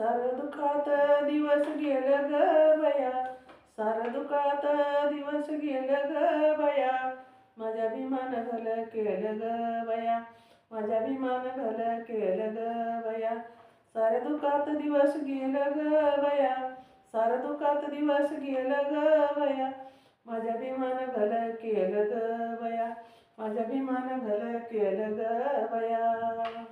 सार दुखात दिवस गेल ग बया. सार दुखात दिवस गेल ग बया. माझ्या विमान भलं केल ग बया. माझ्या विमान भलं केल ग बया. सार दुखात दिवस गेल ग बया. सार दुखात दिवस गेल ग बया. माझ्या विमान भलं केल ग बया. माझ्या विमान भलं केल ग बया.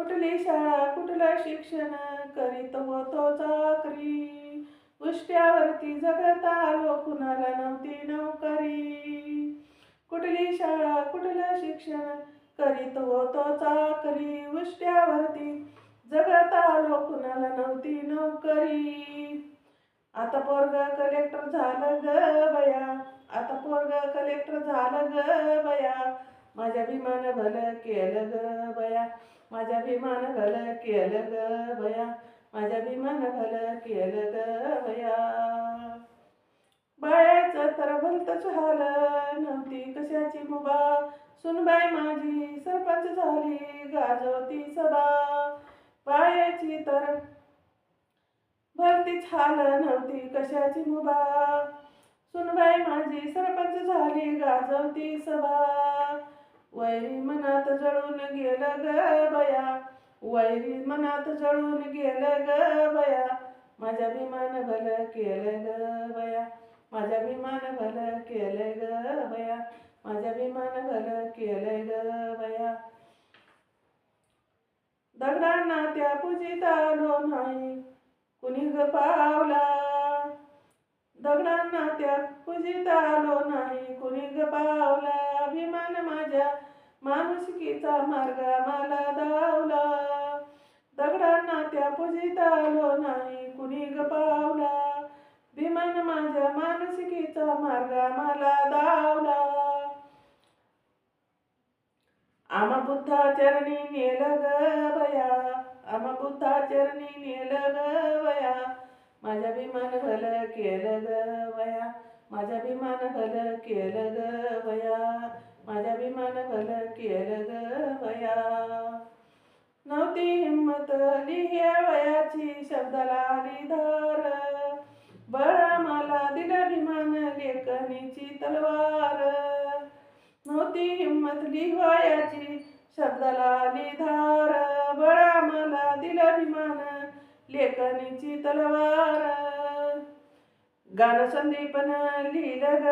कुठली शाळा कुठलं शिक्षण करीत होतो चाकरी? उष्ट्यावरती जगत आलो कुणाला नव्हती नोकरी. कुठली शाळा कुठलं शिक्षण करीत होतो चाकरी? उष्ट्यावरती जगत आलो कुणाला नव्हती नोकरी. आता पोरग कलेक्टर झालं ग बया. आता पोरग कलेक्टर झालं ग बया. माझ्या भीमान भलं केलं ग बया. माझ्या भीमान भल केल ग भया. माझ्या भीमान भल केल ग भया. बायाचं तर भलतच हाल नव्हती कशाची मुबा. सुनबाई माझी सरपंच झाली गाजवती सभा. बायाची तर भरतीच हाल नव्हती कशाची मुबा. सुनबाई माझी सरपंच झाली गाजवती सभा. वैरी मनात जळून गेलं ग बया. वैरी मनात जळून गेलं ग बया. माझ्या भीमान भलं केलं ग बया. माझ्या भीमान भलं केलं ग बया. माझ्या भीमान भलं केलं ग बया. दगडांना त्या पूजित आलो नाही. कुणी ग पावला दगडांना त्यात पूजित आलो नाही. कुणी पावला अभिमान माझ्या? माणुसकीचा मार्ग मला दावला दगडांना त्या पूजित आलो नाही. कुणी ग पावला? विमान माझ्या मानसिकीचा मार्ग मला दावला आम्हा बुद्धा चरणी नेल ग बया. आम्हा बुद्धा चरणी नेल ग बया. माझ्या विमान भल केलं ग बया माझ्या विमान भल केलं ग बया माझ्या विमान भल केलं ग बया नव्हती हिंमत लिहिया वयाची शब्दाला निधार धार. बळा मला दिला विमान लेखनीची तलवार. नव्हती हिंमत लिहायाची शब्दाला निधार बळा मला दिला विमान लेखनीची तलवार. गाणं संदीपन लिहिलं ग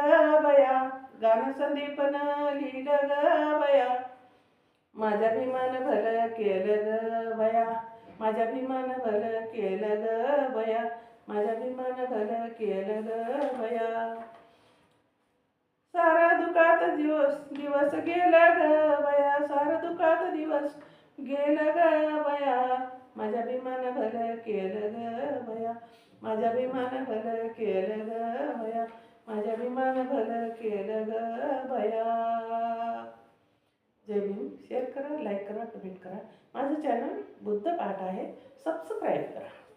बया. गाणं संदीपन लिहिलं ग बया. माझ्या भीमान भर केलं ग बया. माझ्या भीमान भर केलं ग बया. माझ्या भीमान भर केलं ग बया. सारा दुखात दिवस दिवस गेला ग बया. सारा दुखात दिवस गेला ग बया. माझ्या भीमान भल केलं ग भया. माझ्या भीमान भल केलं ग भया. माझ्या भीमान भल केलं ग भया. जय भीम. शेअर करा लाईक करा कमेंट करा. माझं चॅनल बुद्ध पाठ आहे. सबस्क्राईब करा.